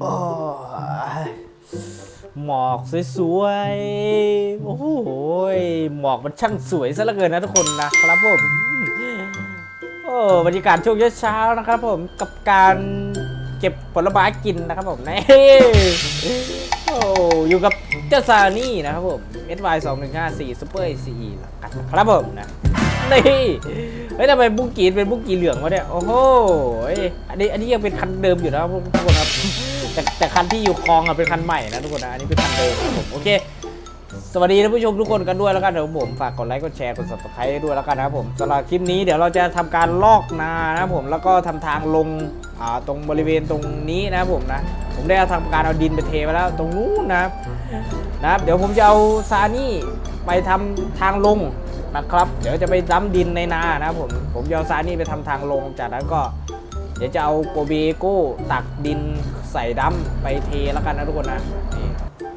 โอ้ยหมอกสวยๆ โอ้โหยหมอกมันช่างสวยซะเหลือเกินนะทุกคนนะครับผม โอ้บรรยากาศช่วงเช้าๆนะครับผมกับการเก็บผลไม้กินนะครับผมนี่โอ้อยู่กับเจ้าซานี่นะครับผม SY 2 1 5 4 Super ACE กันนะครับผมนะ นี่เฮ้ยทำไมบุ้งกีเป็นบุ้งกีเหลืองวะเนี่ยโอ้โหอันนี้อันนี้ยังเป็นคันเดิมอยู่นะทุกคนครับแต่แต่คันที่อยู่คลองอะเป็นคันใหม่นะทุกคนนะอันนี้เป็นคันเดิมนะผมโอเคสวัสดีท่านผู้ชมทุกคนกันด้วยแล้วกันเดี๋ยวผมฝากกดไลค์กดแชร์กด subscribe ด้วยแล้วกันนะครับผมสำหรับคลิปนี้เดี๋ยวเราจะทำการลอกนานะครับผมแล้วก็ทำทางลงอ่าตรงบริเวณตรงนี้นะครับผมนะ ผมได้ทำการเอาดินไปเทไปแล้วตรงนู้นนะครับนะครับ เดี๋ยวผมจะเอาซานี่ไปทำทางลง นะครับ เดี๋ยวจะไปดั้มดินในนานะผม ผมจะเอาซานี่ไปทำทางลง จากนั้นก็ เดี๋ยวจะเอาโกเบโก้ตักดินใส่ดั้มไปเทแล้วกันนะทุกคนนะนี่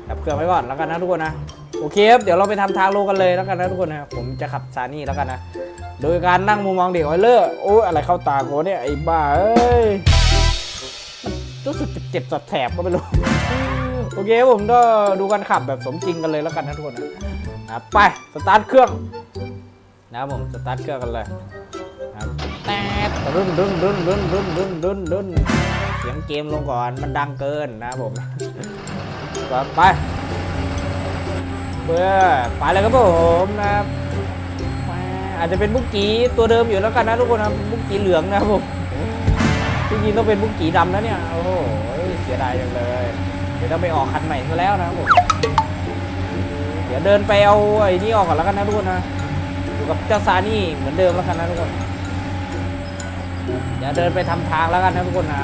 ดับเครื่องไว้ก่อนแล้วกันนะทุกคนนะ โอเคครับ เดี๋ยวเราไปทำทางลงกันเลยแล้วกันนะทุกคนนะ ผมจะขับซานี่แล้วกันนะ โดยการนั่งมุมมองเด็กออยเลอร์ โอ้ยอะไรเข้าตาโกเนี่ยไอ้บ้าเอ้ย รู้สึกเจ็บๆแสบก็ไม่รู้โอเคผมก็ดูการขับแบบสมจริงกันเลยแล้วกันนะทุกคนนะนะไป สตาร์ทเครื่อง นะครับผมสตาร์ทเครื่องกันเลยนะครับแต๊ดรุ่นรุ่นรุ่นรุ่นรุ่นรุ่นรุ่นรุ่นเสียงเกมลงก่อนมันดังเกินนะครับผมก็ไปเพื่อไปเลยครับผมนะครับแหมอาจจะเป็นบุกกีตัวเดิมอยู่แล้วกันนะทุกคนนะบุกกีเหลืองนะครับผมจริงๆต้องเป็นบุกกีดำนะเนี่ยโอ้โหเสียดายจังเลยเดี๋ยวต้องไปออกคันใหม่ซะแล้วนะครับผมเดี๋ยวเดินไปเอาไอ้นี่ออกก่อนแล้วกันนะทุกคนนะ อยู่กับเจ้าซานี่เหมือนเดิมแล้วกันนะทุกคน เดี๋ยวเดินไปทำทางแล้วกันนะทุกคนนะ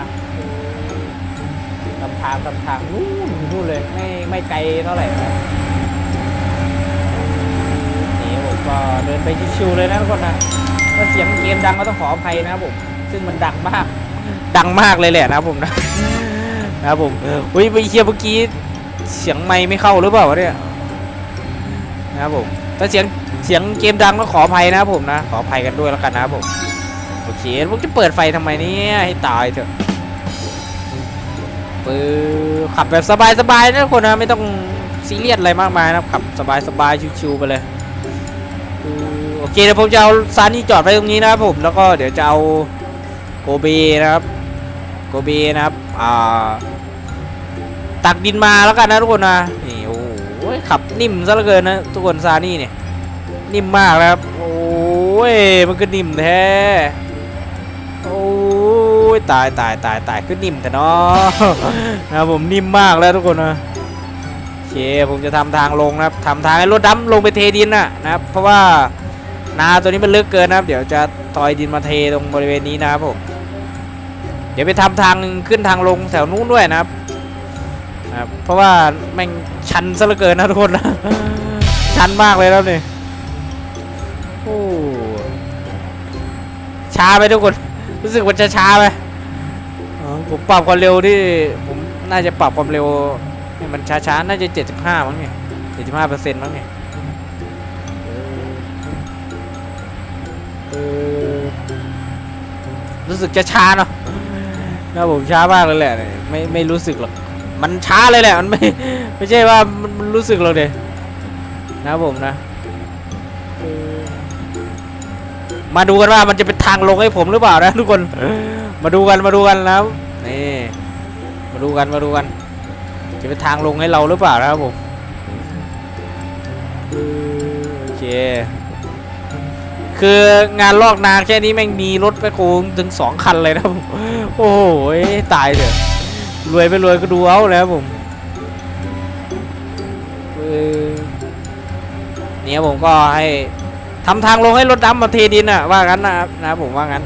ทำทางทำทางนู่นนู่นเลยไม่ไม่ไกลเท่าไหร่นะนี่ผมก็เดินไปชิวๆเลยนะทุกคนนะถ้าเสียงเกมดังก็ต้องขออภัยนะครับผม ซึ่งมันดังมาก ดังมากเลยแหละนะครับผมนะนะครับผมอุ้ยไปเชียร์เมื่อกี้เสียงไมค์ไม่เข้าหรือเปล่าวะเนี่ยนะครับผม ถ้าเสียงเสียงเกมดังก็ขออภัยนะผมนะ ขออภัยกันด้วยแล้วกันนะผมโอเคพวกจะเปิดไฟทำไมเนี่ยให้ตายเถอะปือขับแบบสบายๆนะทุกคนนะไม่ต้องซีเรียสอะไรมากมายนะขับสบายๆชิวๆไปเลยโอเคเดี๋ยวผมจะเอาซานี่จอดไว้ตรงนี้นะครับผมแล้วก็เดี๋ยวจะเอาโกเบนะครับโกเบนะครับอ่าตักดินมาแล้วกันนะทุกคนนะนี่โอ้ ขับนิ่มซะเหลือเกินนะทุกคนซานี่เนี่ยนิ่มมากนะครับ โอ้ยมันก็นิ่มแท้โอ้ยตายตายตายตายขึ้นนิ่มแต่เนาะนะผมนิ่มมากแล้วทุกคนนะโอเคผมจะทำทางลงนะครับทำทางให้รถดำลงไปเทดินนะนะครับ เพราะว่านาตัวนี้มันลึกเกินนะครับ เดี๋ยวจะตอยดินมาเทตรงบริเวณนี้นะครับผมเดี๋ยวไปทำทางขึ้นทางลงแถวนู้นด้วยนะครับนะครับเพราะว่าแม่ง ชันซะเหลือเกินนะทุกคนนะชันมากเลยครับนี่โอ้ช้าไปทุกคน รู้สึกว่าจะช้าไปผมปรับความเร็วที่ผมน่าจะปรับความเร็วมันช้าๆน่าจะ 75มั้งเนี่ย75เปอร์เซ็นต์มั้งเนี่ยรู้สึกจะช้าเนาะนะผมช้ามากเลยแหละ ไม่ไม่รู้สึกหรอก มันช้าเลยแหละมันไม่ไม่ใช่ว่ามันรู้สึกหรอกเดยนะผมนะ มาดูกันว่ามันจะเป็นทางลงให้ผมหรือเปล่านะทุกคนมาดูกันมาดูกันนะนี่มาดูกันมาดูกัน จะเป็นทางลงให้เราหรือเปล่านะครับผมโอเคคืองานลอกนาแค่นี้แม่งมีรถไปโคงถึงสองคันเลยนะผมโอ้โหตายเถอะ รวยไปรวยก็ดูเอาเลยครับผมเออนี่ยผมก็ให้ทำทางลงให้รถดำมาเทดินอะว่างั้นนะนะผมว่างั้น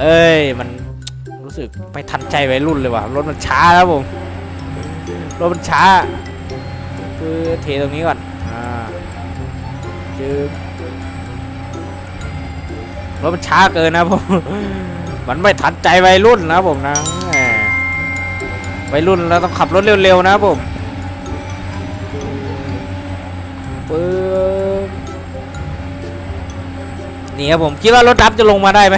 เอ้ยมันรู้สึกไม่ทันใจวัยรุ่นเลยว่ะรถมันช้าครับผมรถมันช้าคือเทตรงนี้ก่อนอ่าจือรถมันช้าเกินนะผมมันไม่ทันใจวัยรุ่นนะผมนะ วัยรุ่นเราต้องขับรถเร็วๆนะผมปึ๊บนี่ครับผมคิดว่ารถดับจะลงมาได้ไหม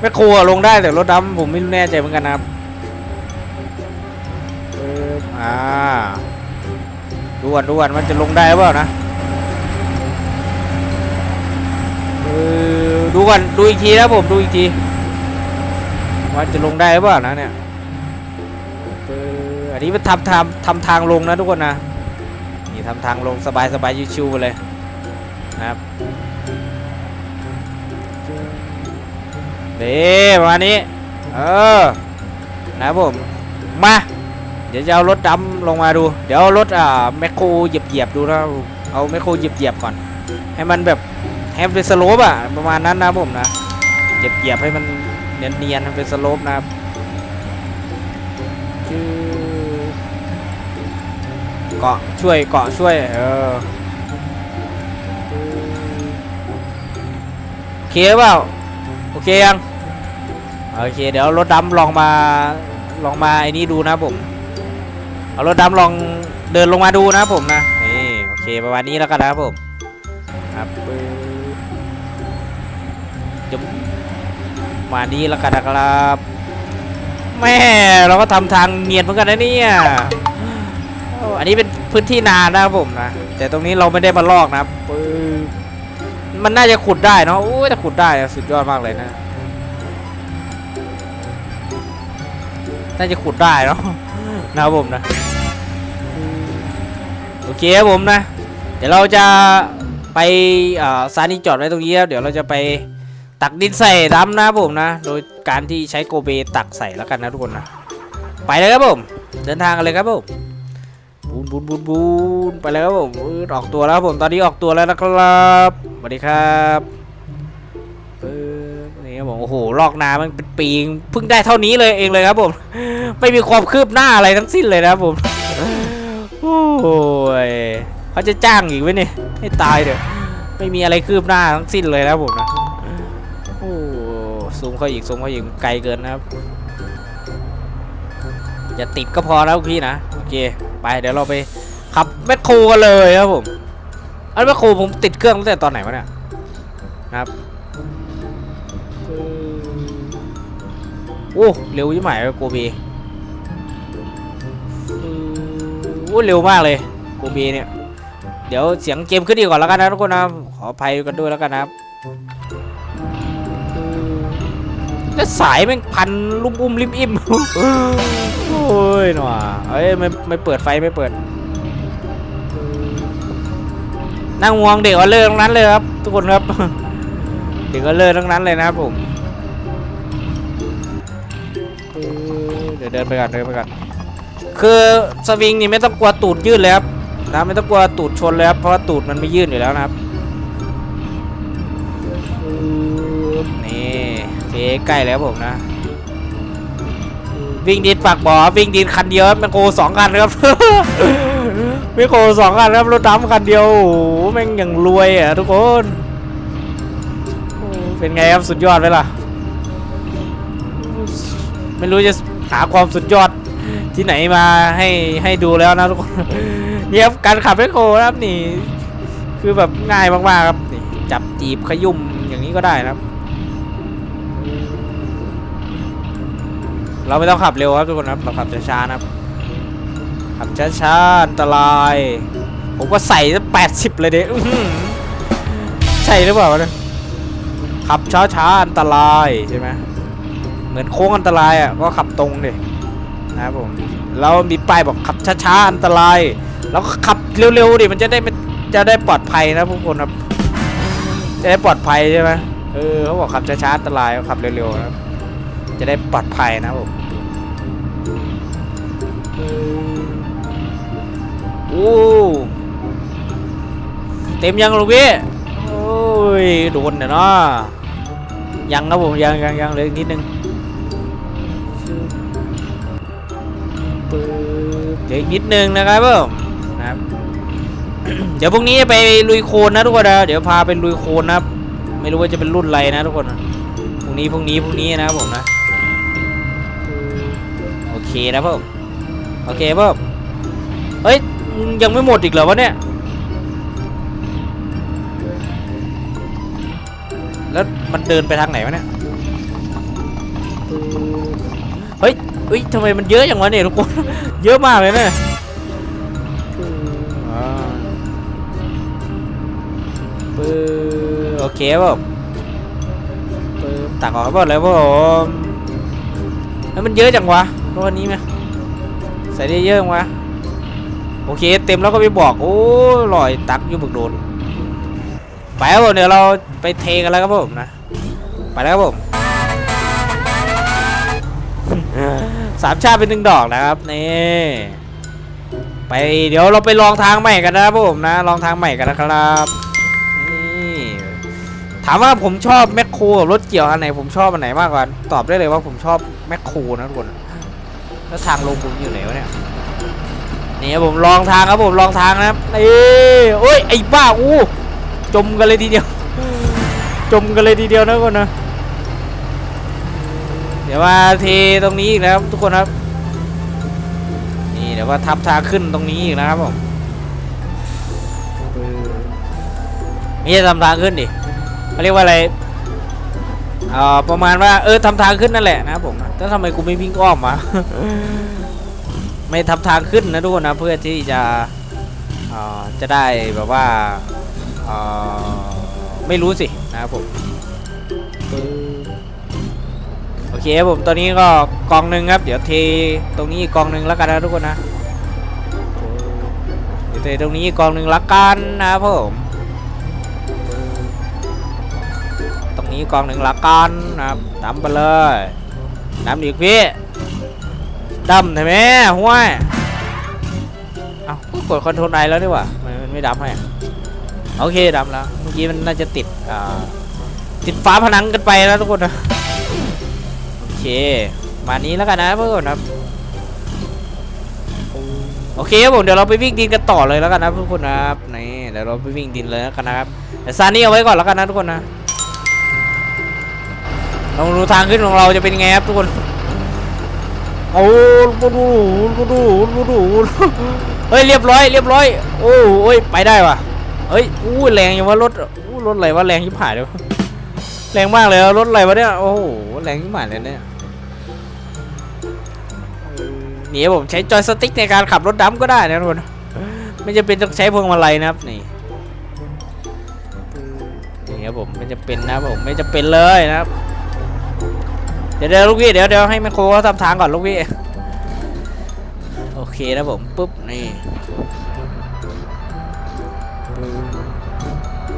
ไม่ครัวลงได้แต่รถดำผมไม่รู้แน่ใจเหมือนกันนะครับปึ๊บอ่าดูก่อนดูก่อนมันจะลงได้หรือเปล่านะเออดูก่อนดูอีกทีนะผมดูอีกทีว่าจะลงได้หรือเปล่านะเนี่ย นนี้มันทำทำทำทางลงนะทุกคนนะนี่ทำทางลงสบายสบายชิวๆไปเลยนะครับเด้ประมาณนี้ เออนะผมมาเดี๋ยวจะเอารถดำลงมาดู เดี๋ยวเอารถอ่าแมคโครเหยียบเหยียบดูนะครับเอาแมคโครเหยียบเหยียบก่อน ให้มันแบบให้มันเป็นสโลปอะประมาณนั้นนะผมนะเหยียบเหยียบให้มันเนียนเนียนๆเป็นสโลปนะครับคือ เกาะช่วยเกาะช่วยเออโอเคเปล่าโอเคยังโอเค เดี๋ยวรถดำลองมาลองมาไอ้นี่ดูนะผมเอารถดำลองเดินลงมาดูนะผมนะนี่โอเคประมาณนี้แล้วกันนะครับผมครับปึ๊บจะประมานี้แล้วกันนะครับแม่เราก็ทำทางเนียนเหมือนกันนะเนี่ย อันนี้เป็นพื้นที่นานะครับผมนะ แต่ตรงนี้เราไม่ได้มาลอกนะปึ๊มันน่าจะขุดได้เนาะโอ้ยถ้าขุดได้สุดยอดมากเลยนะ น่าจะขุดได้เนาะนะครับผมนะ โอเคครับผมนะ เดี๋ยวเราจะไปอ่าซานีจอดไว้ตรงนี้ครับเดี๋ยวเราจะไปตักดินใส่ดำนะครับผมนะ โดยการที่ใช้โกเบตักใส่แล้วกันนะทุกคนนะ ไปเลยครับผม เดินทางกันเลยครับผม บูนบูนบูนบูนไปเลยครับผมออกตัวแล้วผมตอนนี้ออกตัวแล้วนะครับสวัสดีครับนี่ครับผมโอ้โหลอกนามันเป็นปีงเพิ่งได้เท่านี้เลยเองเลยครับผม ไม่มีความคืบหน้าอะไรทั้งสิ้นเลยนะครับผมโอ้ยเขาจะจ้างอีกไหมเนี่ยให้ตายเถอะไม่มีอะไรคืบหน้าทั้งสิ้นเลยนะครับผมนะโอ้ซูมเข้าอีกซูมเข้าอีกไกลเกินนะครับ อย่าติดก็พอแล้วพี่นะโอเคไปเดี๋ยวเราไปขับแมคโครกันเลยครับผมอันแมคโครผมติดเครื่องตั้งแต่ตอนไหนวะเนี่ยครับโอ้เร็วยิ่งใหม่โกบีโอ้เร็วมากเลยโกบีเนี่ยเดี๋ยวเสียงเกมขึ้นอีกก่อนแล้วกันนะทุกคนนะขออภัยกันด้วยแล้วกันนะครับ แล้วสายแม่งพันลุ่มอุ้มริมอิ่มโอ้ยหน่าเอ้ยไม่ไม่เปิดไฟไม่เปิด นั่งงวงเด็กออเลอร์ทั้งนั้นเลยครับ ทุกคนครับ เด็กออเลอร์ทั้งนั้นเลยนะครับผมเดี๋ยวเดินไปก่อนเดินไปก่อนคือสวิงนี่ไม่ต้องกลัวตูดยืดเลยครับนะไม่ต้องกลัวตูดชนเลยครับเพราะว่าตูดมันไม่ยืดอยู่แล้วนะครับ เคใกล้แล้วผมนะ วิ่งดินปากบ่อวิ่งดินคันเดียวครับแมคโคสองคันครับแมคโคสองคันครับรถดำคันเดียวโอ้แม่งอย่างรวยอะทุกคนเป็นไงครับสุดยอดไหมล่ะ ไม่รู้จะหาความสุดยอดที่ไหนมาให้ให้ดูแล้วนะทุกคนเนี่ยครับการขับแมคโครนะครับนี่ คือแบบง่ายมากๆครับนี่จับจีบขยุ่มอย่างนี้ก็ได้นะครับ เราไม่ต้องขับเร็วครับทุกคนครับเราขับช้าๆนะครับขับช้าๆอันตราย ผมก็ใส่แปดสิบเลยเด้อือหือใช่หรือเปล่าเนี่ยขับช้าๆอันตรายใช่ไหมเหมือนโค้งอันตรายอะก็ขับตรงดินะครับผมแล้วมีป้ายบอกขับช้าๆอันตราย แล้วก็ขับเร็วๆดิมันจะได้ไม่จะได้ปลอดภัยนะทุกคนครับจะได้ปลอดภัยใช่ไหมเออเขาบอกขับช้าๆอันตรายขับเร็วๆนะครับ จะได้ปลอดภัยนะครับผมโอ้เต็มยังลูกพี่โอ้ยโดนเดี๋ยวเนาะยังครับผมยังยังยังเหลยนิดนึงเหลืออีกนิดนึงนะครับผมนะครับเดี๋ยวพรุ่งนี้จะไปลุยโคลนนะทุกคนนะเดี๋ยวพาไปลุยโคลนนะครับไม่รู้ว่าจะเป็นรุ่นอะไรนะทุกคนนะพรุ่งนี้พรุ่งนี้พรุ่งนี้นะครับผมนะ เคนะพ่อโอเคพ่อเฮ้ยมึงยังไม่หมดอีกเหรอวะเนี่ยแล้วมันเดินไปทางไหนวะเนี่ยเฮ้ยโดอุ้ยทำไมมันเยอะอย่างวะเนี่ยทุกคนเยอะมากเลยเนี่ยอ่าปื้อโอเคครับผมปื้อตักออกหมดเลยครับผมแล้วมันเยอะจังวะ รถคันนี้ไหมใส่ได้เยอะวะโอเค เต็มแล้วก็ไปบอกโอ้ลอยตักอยู่บึกโดนไปครับผมเดี๋ยวเราไปเทกันแล้วครับผมนะไปแล้วครับผมสามชาติเป็นหนึ่งดอกนะครับนี่ไปเดี๋ยวเราไปลองทางใหม่กันนะครับผมนะ ลองทางใหม่กันนะครับนี่ถามว่าผมชอบแมคโครกับรถเกี่ยวอันไหนผมชอบอันไหนมากกว่าตอบได้เลยว่าผมชอบแมคโครนะทุกคน แล้วทางลงผมอยู่ไหนวะเนี่ยนี่ผมลองทางครับผมลองทางนะครับนี่โอ้ยไอ้บ้าอู้จมกันเลยทีเดียว จมกันเลยทีเดียวนะทุกคนนะเดี๋ยวมาเทตรงนี้อีกนะครับทุกคนครับนี่เดี๋ยวว่าทับทางขึ้นตรงนี้อีกนะครับผมไม่ใช่ทำทางขึ้นดิเขาเรียกว่าอะไร เอ่อประมาณว่าเออทำทางขึ้นนั่นแหละนะครับผมแล้วทำไมกูไม่วิ่งอ้อมมาไม่ทำทางขึ้นนะทุกคนนะเพื่อที่จะเอ่อจะได้แบบว่าเอ่อไม่รู้สินะครับผมโอเคครับผมตอนนี้ก็กองหนึ่งครับ เดี๋ยวเทตรงนี้อีกกองหนึ่งแล้วกันนะทุกคนนะเดี๋ยวเทตรงนี้อีกกองหนึ่งละกันนะครับผม นี้กองหนึ่งละกันนะครับดำไปเลยดำอีกพี่ดำใช่ไหมห้วยเอ้ากดคอนโทรลไอแล้วดีกว่ามันไม่ดำให้โอเคดำแล้วเมื่อกี้มันน่าจะติดอ่าติดฝาผนังกันไปแล้วทุกคนนะโอเค มานี้แล้วกันนะเพื่อนครับโอเคครับผมเดี๋ยวเราไปวิ่งดินกันต่อเลยแล้วกันนะทุกคนนะครับนี่เดี๋ยวเราไปวิ่งดินเลยแล้วกันนะครับแต่ซานี่เอาไว้ก่อนแล้วกันนะทุกคนนะ ลองดูทางขึ้นของเราจะเป็นยังไงครับทุกคนโอ้ดูดูดูดูดูดูเฮ้ยเรียบร้อยเรียบร้อยโอ้โอ้ยไปได้ว่ะเฮ้ยอู้แรงอย่างว่ารถอู้รถอะไรวะแรงยิบหายเลยวะแรงมากเลยอะรถอะไรวะเนี่ยโอ้โหแรงยิบหายเลยเนี่ยนี่ผมใช้จอยสติ๊กในการขับรถดำก็ได้นะทุกคนไม่จะเป็นต้องใช้พวงมาลัยนะครับนี่นี่ครับผมไม่จะเป็นนะครับผมไม่จะเป็นเลยนะครับ เดี๋ยวเดี๋ยวลูกพี่เดี๋ยวเดี๋ยวให้แมคโครเขาทำทางก่อนลูกพี่โอเคนะผมปุ๊บนี่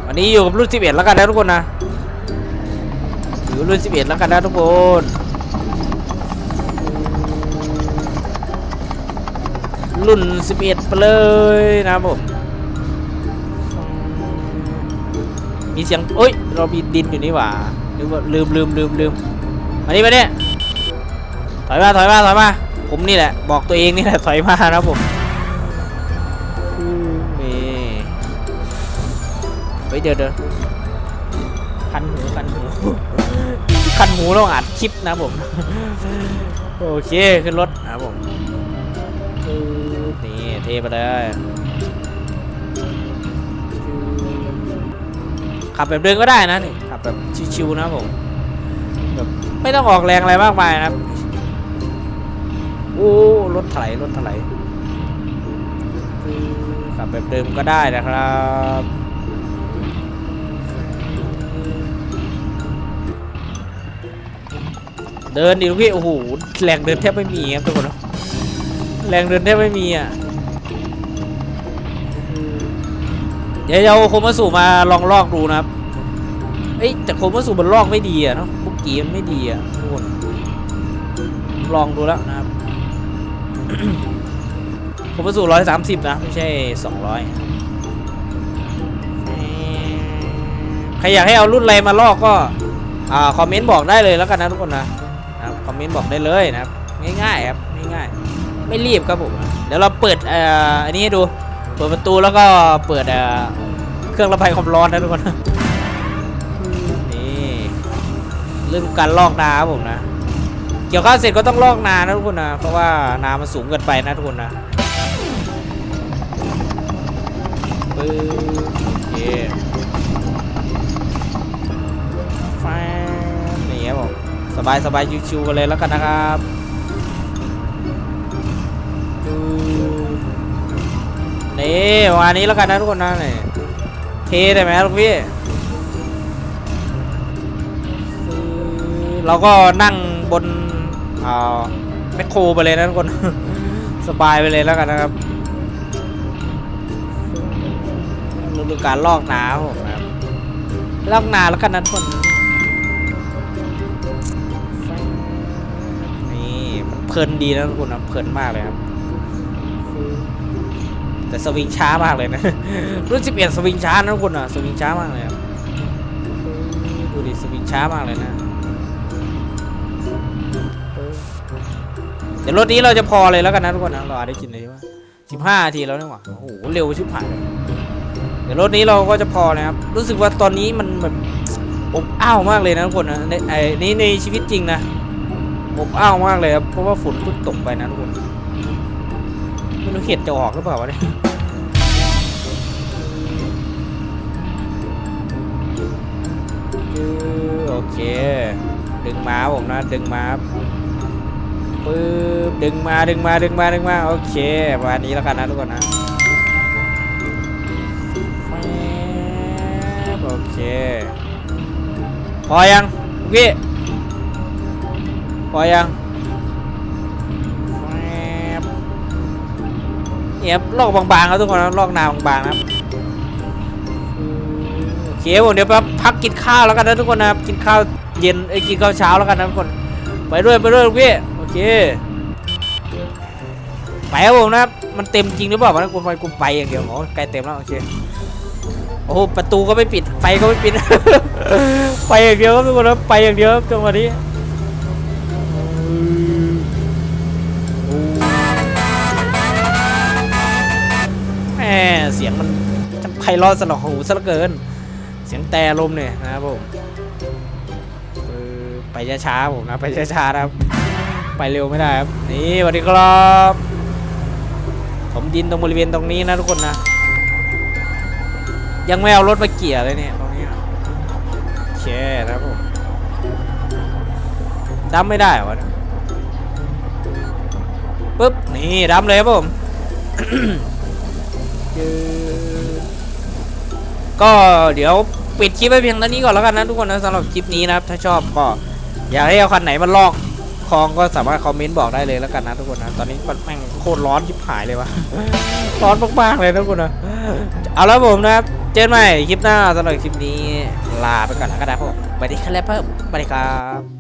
วันนี้อยู่กับรุ่น11 แล้วกันนะทุกคนนะอยู่รุ่น11 แล้วกันนะทุกคนรุ่น 11 ไปเลยนะผม มีเสียงเอ้ย เรามีดินอยู่นี่หว่าหรือว่าลืมลืมลืมลืม มานี่มาเนี่ยถอยมาถอยมาถอยมาผมนี่แหละ บอกตัวเองนี่แหละถอยมานะครับผมนี่เฮ้ยเดี๋ยวเดี๋ยวคันหูคันหูคันหูเราอัดคลิปนะผม โอเคขึ้นรถนะครับผมนี่เทไปเลยขับแบบเดินก็ได้นะนี่ขับแบบชิวๆนะผม ไม่ต้องออกแรงอะไรมากมายนะครับโอ้รถไถรถไถขับแบบเดิมก็ได้นะครับเดินดิลูกพี่โอ้โหแรงเดินแทบไม่มีครับทุกคนแรงเดินแทบไม่มีอะเดี๋ยวเอาโคมาสูมาลองลอกดูนะครับเอ้ยแต่โคมาสูมันลอกไม่ดีอะเนาะบุ กกี้มันไม่ดีอะทุกคนลองดูแล้วนะครับโคมาสูร้อยสามสิบนะ ไม่ใช่สองร้อยใครอยากให้เอารุ่นอะไรมาลอกก็อ่าคอมเมนต์บอกได้เลยแล้วกันนะทุกคนนะครับคอมเมนต์บอกได้เลยนะครับ ง่ายๆครับง่ายๆไม่รีบครับผมเดี๋ยวเราเปิดอ่ออันนี้ให้ดูเปิดประตูแล้วก็เปิดเอ่อเครื่องระบายความร้อนนะทุกคน เรื่องการลอกน้ำผมนะ เกี่ยวข้าวเสร็จก็ต้องลอกนานะทุกคนนะ เพราะว่านามันสูงเกินไปนะทุกคนนะปึ๊บเย่ฟ้านี่ครับผมสบายสบายชิวๆกันเลยแล้วกันนะครับนี่วันนี้แล้วกันนะทุกคนนะนี่เทได้ไหมลูกพี่ เราก็นั่งบนอ่าแมคโครไปเลยนะทุกคน สบายไปเลยแล้วกันนะครับฤดูการลอกนาผมครับลอกนาแล้วกันนะทุกคนนี่มันเพลินดีนะทุกคนนะเพลินมากเลยครับแต่สวิงช้ามากเลยนะรุ่นสิบเอ็ดสวิงช้านะทุกคนอะสวิงช้ามากเลยครับดูดิสวิงช้ามากเลยนะ เดี๋ยวรถนี้เราจะพอเลยแล้วกันนะทุกคนนะเราอาจได้กินเลยว่าสิบห้านาทีแล้วนี่หว่าโอ้โหเร็วชิบหายเลยเดี๋ยวรถนี้เราก็จะพอนะครับรู้สึกว่าตอนนี้มันแบบอบอ้าวมากเลยนะทุกคนนะในไอ้นี้ในชีวิตจริงนะอบอ้าวมากเลยครับเพราะว่าฝนเพิ่งตกไปนะทุกคนไม่รู้เห็ดจะออกหรือเปล่าวะเนี่ยโอเค ดึงมาผมนะดึงมา ปึ๊บดึงมาดึงมาดึงมาดึงมาโอเคประมาณนี้แล้วกันนะทุกคนนะโอเค พอยังพี่พอยังเนี่ยบลอกบางๆครับทุกคนนะลอกหนาบางๆนะครับโอเคผมเดี๋ยวแป๊บพักกินข้าวแล้วกันนะทุกคนนะครับกินข้าวเย็นไอ้กินข้าวเช้าแล้วกันนะทุกคน ไปด้วยไปด้วยกพี่ เคไปครับผมนะครับมันเต็มจริงหรือเปล่าวะกูไปกูไปอย่างเดียวอ๋อใกล้เต็มแล้วโอเคโอ้ประตูก็ไม่ปิดไฟก็ไม่ปิด ไปอย่างเดียวครับทุกคนครับไปอย่างเดียวครับจังหวะนี้แหมเสียงมันจังไพเราะสนองหูซะเหลือเกิน เสียงแต่ลมเนี่ยนะครับผมไปช้าๆผมนะไปช้าๆนะครับ ไปเร็วไม่ได้ครับ นี่สวัสดีครับผมดินตรงบริเวณตรงนี้นะทุกคนนะ ยังไม่เอารถมาเกี่ยเลยเนี่ยตรงนี้นะโอเคนะครับผมดำไม่ได้หวะเนี่ยปึ๊บ นี่ดำเลยครับผมก็เดี๋ยวปิดคลิปไปเพียงเท่านี้ก่อนแล้วกันนะทุกคนนะสำหรับคลิปนี้นะครับ ถ้าชอบก็ อยากให้เอาคันไหนมาลอก คลองก็สามารถคอมเมนต์บอกได้เลยแล้วกันนะทุกคนนะ ตอนนี้มันแม่งโคตรร้อนชิบหายเลยวะร้อนมากๆเลยทุกคนนะ เอาแล้วผมนะครับ เจอกันใหม่คลิปหน้าสำหรับคลิปนี้ ลาไปก่อนแล้วกันนะครับผมสวัสดีครับสวัสดีครับ